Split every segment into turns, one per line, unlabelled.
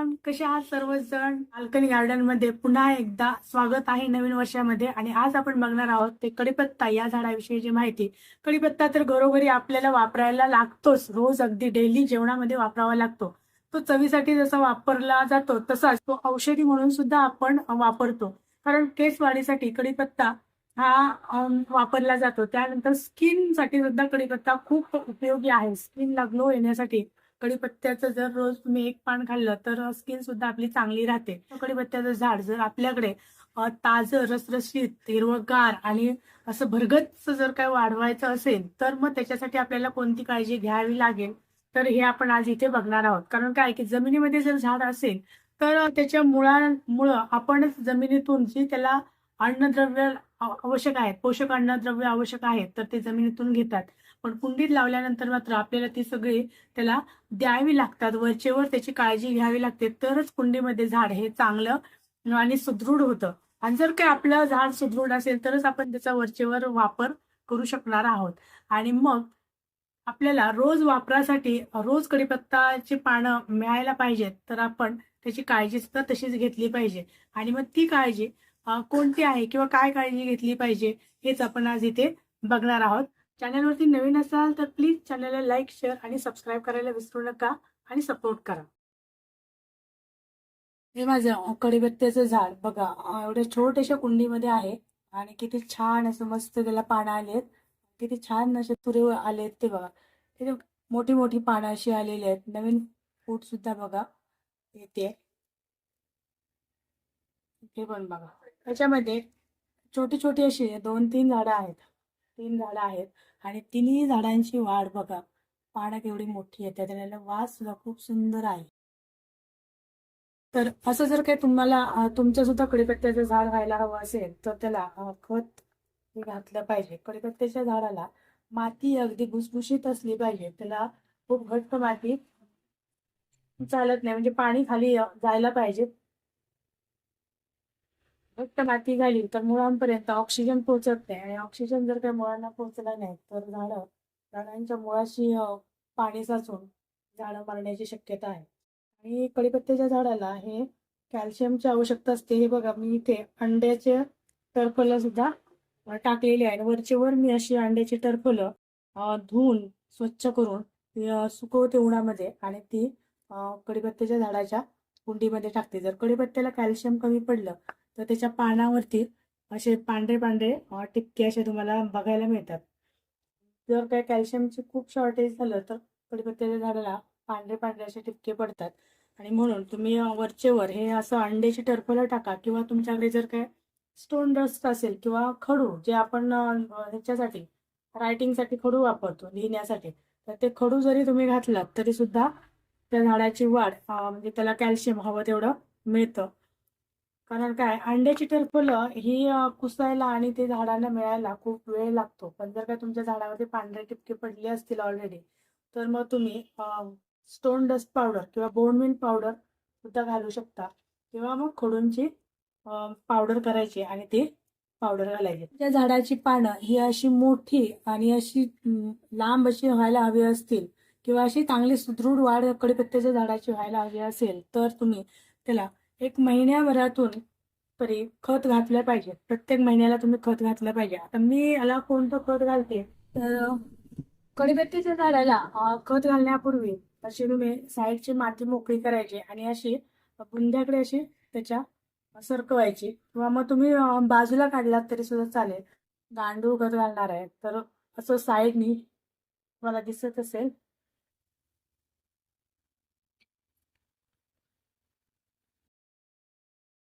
Everyone कसे आहात सर्वजण? बाल्कनी गार्डनमध्ये पुन्हा एकदा स्वागत आहे नवीन वर्षामध्ये आणि आज आपण बघणार आहोत ते कडीपत्ता या झाडाविषयीची माहिती. कडीपत्ता तर घरोघरी आपल्याला वापरायला लागतोच रोज अगदी डेली जेवणामध्ये वापरावा लागतो. तो चवीसाठी जसा वापरला जातो तसाच तो औषधी म्हणून सुद्धा आपण वापरतो. कारण केस वाढीसाठी कडीपत्ता हा वापरला जातो. त्यानंतर स्किनसाठी सुद्धा कडीपत्ता खूप उपयोगी आहे. स्किनला ग्लो येण्यासाठी कडीपत्त्याचं जर रोज तुम्ही एक पान खाल्लं तर स्किन सुद्धा आपली चांगली राहते. कडीपत्त्याचं झाड जर आपल्याकडे ताज ताजं रसरशीत हिरवगार आणि असं भरगत जर काय वाढवायचं असेल तर मग त्याच्यासाठी आपल्याला कोणती काळजी घ्यावी लागेल? तर हे आपण आज इथे बघणार आहोत. कारण काय की जमिनीमध्ये जर झाड असेल तर त्याच्या मुळामुळं आपणच जमिनीतून जी त्याला अन्नद्रव्य आवश्यक आहेत. पोषक अन्नद्रव्य आवश्यक आहेत तर ते जमिनीतून घेतात. पण कुंडीत लावल्यानंतर मात्र आपल्याला ती सगळी त्याला द्यावी लागतात. वरचेवर त्याची काळजी घ्यावी लागते. तरच कुंडीमध्ये झाड हे चांगलं आणि सुदृढ होतं. आणि जर काय आपलं झाड सुदृढ असेल तरच आपण त्याचा वरचेवर वापर करू शकणार आहोत. आणि मग आपल्याला रोज वापरासाठी रोज कडीपत्ताची पानं मिळायला पाहिजेत तर आपण त्याची काळजी सुद्धा तशीच घेतली पाहिजे. आणि मग ती काळजी कोणती आहे किंवा काय काळजी घेतली पाहिजे हेच आपण आज इथे बघणार आहोत. चॅनलवरती नवीन असाल तर प्लीज चॅनलला लाईक शेअर आणि सबस्क्राईब करायला विसरू नका आणि सपोर्ट करा. हे माझं कडीबत्त्याचं झाड बघा एवढ्या छोट्याशा कुंडीमध्ये आहे आणि किती छान असं मस्त त्याला पानं आलेत. किती छान असे तुरे आलेत ते बघा. तिथे मोठी मोठी पानं अशी आलेली आहेत. नवीन फूट सुद्धा बघा येते. हे पण बघा. त्याच्यामध्ये छोटी छोटी अशी दोन तीन झाडं आहेत. तीन झाडं आहेत आणि तिन्ही झाडांची वाढ बघा. पानं केवढी मोठी आहे त्याला वास सुद्धा खूप सुंदर आहे. तर असं जर काही तुम्हाला तुमच्या सुद्धा कडीपत्त्याचं झाड व्हायला हवं असेल तर त्याला खत घातलं पाहिजे. कडीपत्त्याच्या झाडाला माती अगदी भुसभुशीत असली पाहिजे. त्याला खूप घट्ट माती चालत नाही. म्हणजे पाणी खाली जायला पाहिजे. फक्त माती झाली तर मुळांपर्यंत ऑक्सिजन पोहोचत नाही. आणि ऑक्सिजन जर काही मुळांना पोहोचला नाही तर झाडं झाडांच्या मुळाशी पाणी साचून झाडं मारण्याची शक्यता आहे. आणि कडीपत्त्याच्या झाडाला हे कॅल्शियमची आवश्यकता असते. हे बघा मी इथे अंड्याचे टरफलं सुद्धा टाकलेली आहे वरचे वर मी अशी अंड्याची टरफलं धुवून स्वच्छ करून सुकवते उन्हामध्ये आणि ती कढीपत्त्याच्या कडीपत्त्याच्या झाडाच्या कुंडीमध्ये टाकते. जर कडीपत्त्याला कॅल्शियम कमी पडलं तर त्याच्या पानावरती असे पांढरे पांढरे टिपके असे तुम्हाला बघायला मिळतात. जर काय कॅल्शियमचे खूप शॉर्टेज झालं तर कडीपत्त्याच्या झाडाला पांढरे पांढरे असे टिपके पडतात. आणि म्हणून तुम्ही वरचे वर हे असं अंड्याची टर्फलं टाका किंवा तुमच्याकडे जर काय स्टोन डस्ट असेल किंवा खडू जे आपण ह्याच्यासाठी रायटिंगसाठी खडू वापरतो लिहिण्यासाठी तर ते खडू जरी तुम्ही घातलात तरी सुद्धा त्या झाडाची वाढ म्हणजे त्याला कॅल्शियम हवं तेवढं मिळतं. कारण काय अंड्याची टरफलं ही कुसायला आणि ते झाडांना मिळायला खूप वेळ लागतो. पण जर काय तुमच्या झाडामध्ये पांढरे टिपके पडले असतील ऑलरेडी तर मग तुम्ही स्टोन डस्ट पावडर किंवा बोन पावडर सुद्धा घालू शकता. किंवा मग खडूंची पावडर करायची आणि ती पावडर घालायची. त्या झाडाची पानं ही अशी मोठी आणि अशी लांब अशी व्हायला हवी असतील किंवा अशी चांगली सुदृढ वाढ कडीपत्त्याच्या झाडाची व्हायला हवी असेल तर तुम्ही त्याला एक महिन्याभरातून तरी खत घातलं पाहिजे. प्रत्येक महिन्याला तुम्ही खत घातलं पाहिजे. आता मी याला कोणतं खत घालते? तर अं, झाडाला खत घालण्यापूर्वी अशी तुम्ही साईडची माती मोकळी करायची आणि अशी बुंद्याकडे अशी त्याच्या सरकवायची. किंवा मग तुम्ही बाजूला काढलात तरी सुद्धा चालेल. गांडूळ खत घालणार आहे. तर असं साईडनी मला दिसत असेल.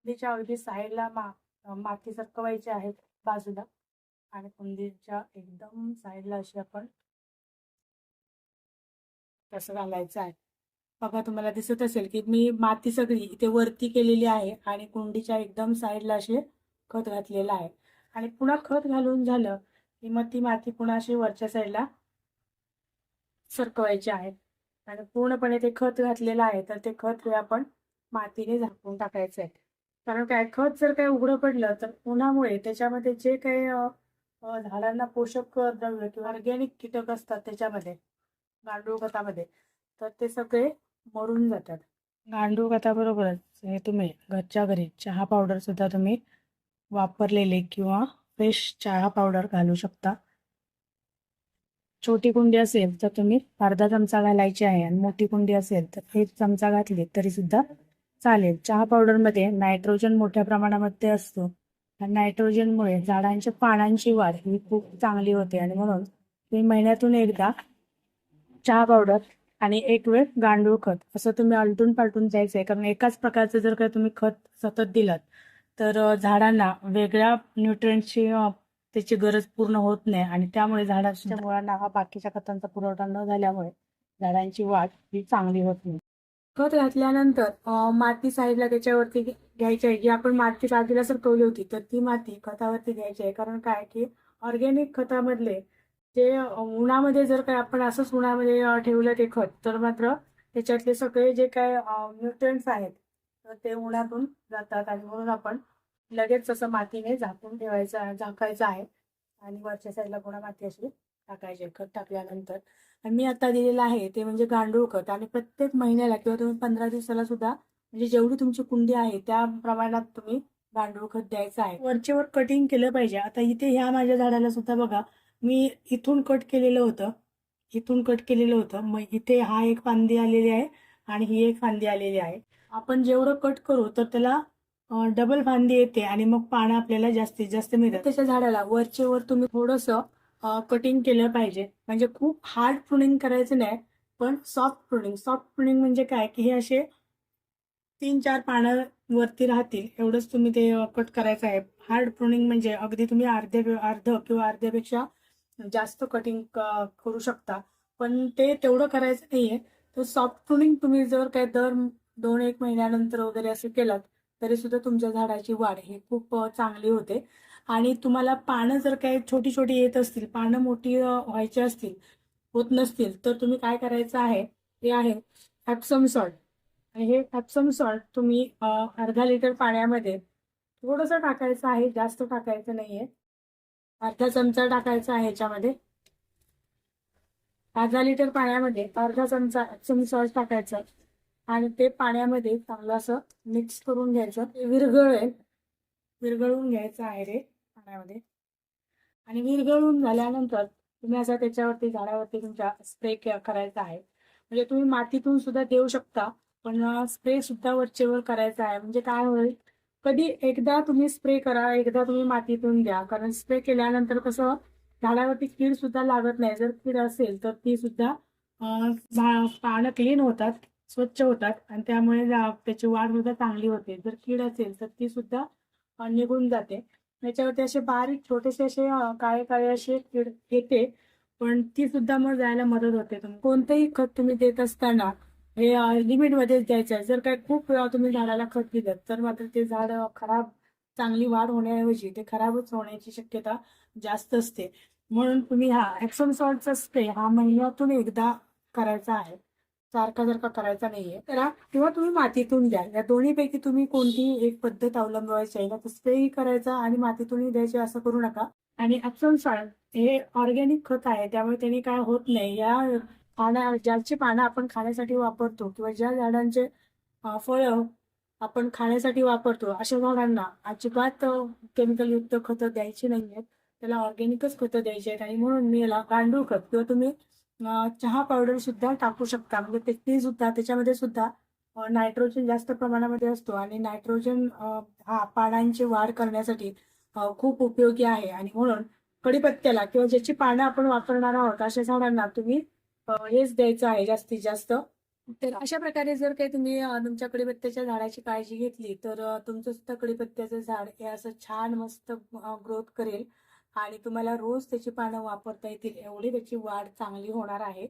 कुंडीच्या अगदी साईडला मा माती सरकवायची आहे बाजूला. आणि कुंडीच्या एकदम साईडला अशी आपण तसं घालायचं आहे. बघा तुम्हाला दिसत असेल की मी माती सगळी इथे वरती केलेली आहे आणि कुंडीच्या एकदम साईडला असे खत घातलेलं आहे. आणि पुन्हा खत घालून झालं की मग ती माती पुन्हा अशी वरच्या साईडला सरकवायची आहे. आणि पूर्णपणे ते खत घातलेलं आहे तर ते खत आपण मातीने झाकून टाकायचं आहे. कारण काय खत जर काही उघडं पडलं तर उन्हामुळे त्याच्यामध्ये जे काही झाडांना पोषक द्रव्य किंवा ऑर्गॅनिक कीटक असतात त्याच्यामध्ये गांडूळ खतामध्ये तर ते सगळे मरून जातात. गांडूळ खताबरोबरच हे तुम्ही घरच्या घरी चहा पावडर सुद्धा तुम्ही वापरलेले किंवा फ्रेश चहा पावडर घालू शकता. छोटी कुंडी असेल तर तुम्ही अर्धा चमचा घालायची आहे आणि मोठी कुंडी असेल तर एक चमचा घातली तरी सुद्धा चालेल. चहा पावडरमध्ये नायट्रोजन मोठ्या प्रमाणामध्ये असतो. आणि नायट्रोजनमुळे झाडांच्या पानांची वाढ ही खूप चांगली होते. आणि म्हणून तुम्ही महिन्यातून एकदा चहा पावडर आणि एक वेळ गांडूळ खत असं तुम्ही आलटून पालटून द्यायचं आहे कारण एकाच प्रकारचं जर का तुम्ही खत सतत दिलात तर झाडांना वेगळ्या न्यूट्रिएंटची त्याची गरज पूर्ण होत नाही. आणि त्यामुळे झाडांच्या मुळांना हा बाकीच्या खतांचा पुरवठा न झाल्यामुळे झाडांची वाढ ही चांगली होत नाही. खत घातल्यानंतर माती साईडला त्याच्यावरती घ्यायची आहे. जी आपण माती बाजूला सरकवली होती तर ती माती खतावरती घ्यायची आहे. कारण काय की ऑर्गॅनिक खतामधले जे उन्हामध्ये जर काय आपण असंच उन्हामध्ये ठेवलं ते खत तर मात्र त्याच्यातले सगळे जे काय न्यूट्रिएंट्स आहेत तर ते उन्हातून जातात. आणि म्हणून आपण लगेच असं मातीने झाकून ठेवायचं झाकायचं आहे. आणि वरच्या साईडला पुन्हा माती अशी टाकायची खत टाकल्यानंतर आणि मी आता दिलेलं आहे ते म्हणजे गांडूळ खत. आणि प्रत्येक महिन्याला किंवा तुम्ही पंधरा दिवसाला सुद्धा म्हणजे जेवढी तुमची कुंडी आहे त्या प्रमाणात तुम्ही गांडूळ खत द्यायचं आहे. वरचेवर कटिंग केलं पाहिजे. आता इथे ह्या माझ्या झाडाला सुद्धा बघा मी इथून कट केलेलं होतं. इथून कट केलेलं होतं. मग इथे हा एक फांदी आलेली आहे आणि ही एक फांदी आलेली आहे. आपण जेवढं कट करू तर त्याला डबल फांदी येते आणि मग पानं आपल्याला जास्तीत जास्त मिळतात. त्याच्या झाडाला वरचे वर तुम्ही थोडंसं कटिंग केलं पाहिजे. म्हणजे खूप हार्ड प्रुनिंग करायचं नाही पण सॉफ्ट प्रुनिंग सॉफ्ट प्रुनिंग म्हणजे काय? की हे असे तीन चार पानं वरती राहतील. एवढंच तुम्ही ते कट करायचं आहे. हार्ड प्रुनिंग म्हणजे अगदी तुम्ही अर्ध्या अर्ध किंवा अर्ध्यापेक्षा जास्त कटिंग करू शकता. पण ते तेवढं करायचं नाहीये. तर सॉफ्ट प्रुनिंग तुम्ही जर काय दर दोन एक महिन्यानंतर वगैरे असं केलं तरी सुद्धा तुमच्या झाडाची वाढ ही खूप चांगली होते. आणि तुम्हाला पानं जर काही छोटी छोटी येत असतील पानं मोठी व्हायची असतील होत नसतील तर तुम्ही काय करायचं आहे ते आहे ॲप्सम सॉल्ट. आणि हे ॲप्सम सॉल्ट तुम्ही अर्धा लिटर पाण्यामध्ये थोडंसं टाकायचं आहे जास्त टाकायचं नाहीये. अर्धा चमचा टाकायचा आहे ह्याच्यामध्ये अर्धा लिटर पाण्यामध्ये अर्धा चमचा ॲप्सम सॉल्ट टाकायचं. आणि ते पाण्यामध्ये चांगलं असं मिक्स करून घ्यायचं. ते विरघळेल. विरघळून घ्यायचं आहे रे पाण्यामध्ये. आणि विरघळून झाल्यानंतर तुम्ही असं त्याच्यावरती झाडावरती तुमच्या स्प्रे करायचा आहे. म्हणजे तुम्ही मातीतून सुद्धा देऊ शकता पण स्प्रे सुद्धा वरचेवर करायचा आहे. म्हणजे काय होईल? कधी एकदा तुम्ही स्प्रे करा एकदा तुम्ही मातीतून द्या. कारण स्प्रे केल्यानंतर कसं झाडावरती कीड सुद्धा लागत नाही. जर कीड असेल तर ती सुद्धा पानं क्लीन होतात. स्वच्छ होतात आणि त्यामुळे त्याची वाढ सुद्धा चांगली होते. जर कीड असेल तर ती सुद्धा निघून जाते. त्याच्यावरती असे बारीक छोटेसे असे काळे काळे असे कीड येते पण ती सुद्धा मग जायला मदत होते. कोणतंही कोणतेही खत तुम्ही देत असताना हे लिमिटमध्येच द्यायचं. जर काय खूप वेळा तुम्ही झाडाला खत दिलं तर मात्र ते झाड खराब चांगली वाढ होण्याऐवजी ते खराबच होण्याची शक्यता जास्त असते. म्हणून तुम्ही हा ॲप्सम सॉल्टचा स्प्रे हा महिन्यातून एकदा करायचा आहे. सारखा सारखा करायचा नाहीये. करा किंवा तुम्ही मातीतून द्या या दोन्हीपैकी तुम्ही कोणतीही एक पद्धत अवलंबवायची आहे ना तसंही करायचं करायचा आणि मातीतूनही द्यायचे असं करू नका. आणि अप्सन साळ हे ऑर्गॅनिक खत आहे. त्यामुळे त्यांनी काय होत नाही. या पाना ज्याची पानं आपण खाण्यासाठी वापरतो किंवा ज्या झाडांचे फळं आपण खाण्यासाठी वापरतो अशा झाडांना अजिबात केमिकलयुक्त खतं द्यायची नाही आहेत त्याला ऑर्गॅनिकच खतं द्यायची आहेत. आणि म्हणून मी याला गांडूळ खत किंवा तुम्ही चहा पावडर सुद्धा टाकू शकता. म्हणजे ते- ती सुद्धा त्याच्यामध्ये सुद्धा नायट्रोजन जास्त प्रमाणामध्ये असतो. आणि नायट्रोजन हा पानांची वाढ करण्यासाठी खूप उपयोगी आहे. आणि म्हणून कडीपत्त्याला किंवा ज्याची पानं आपण वापरणार आहोत अशा झाडांना तुम्ही हेच द्यायचं आहे जास्तीत जास्त. तर अशा प्रकारे जर काही तुम्ही तुमच्या कडीपत्त्याच्या झाडाची काळजी घेतली तर तुमचं सुद्धा कडीपत्त्याचं झाड हे असं छान मस्त ग्रोथ करेल. आणि तुम्हाला रोज त्याची पानं वापरता येतील एवढी त्याची वाढ चांगली होणार आहे.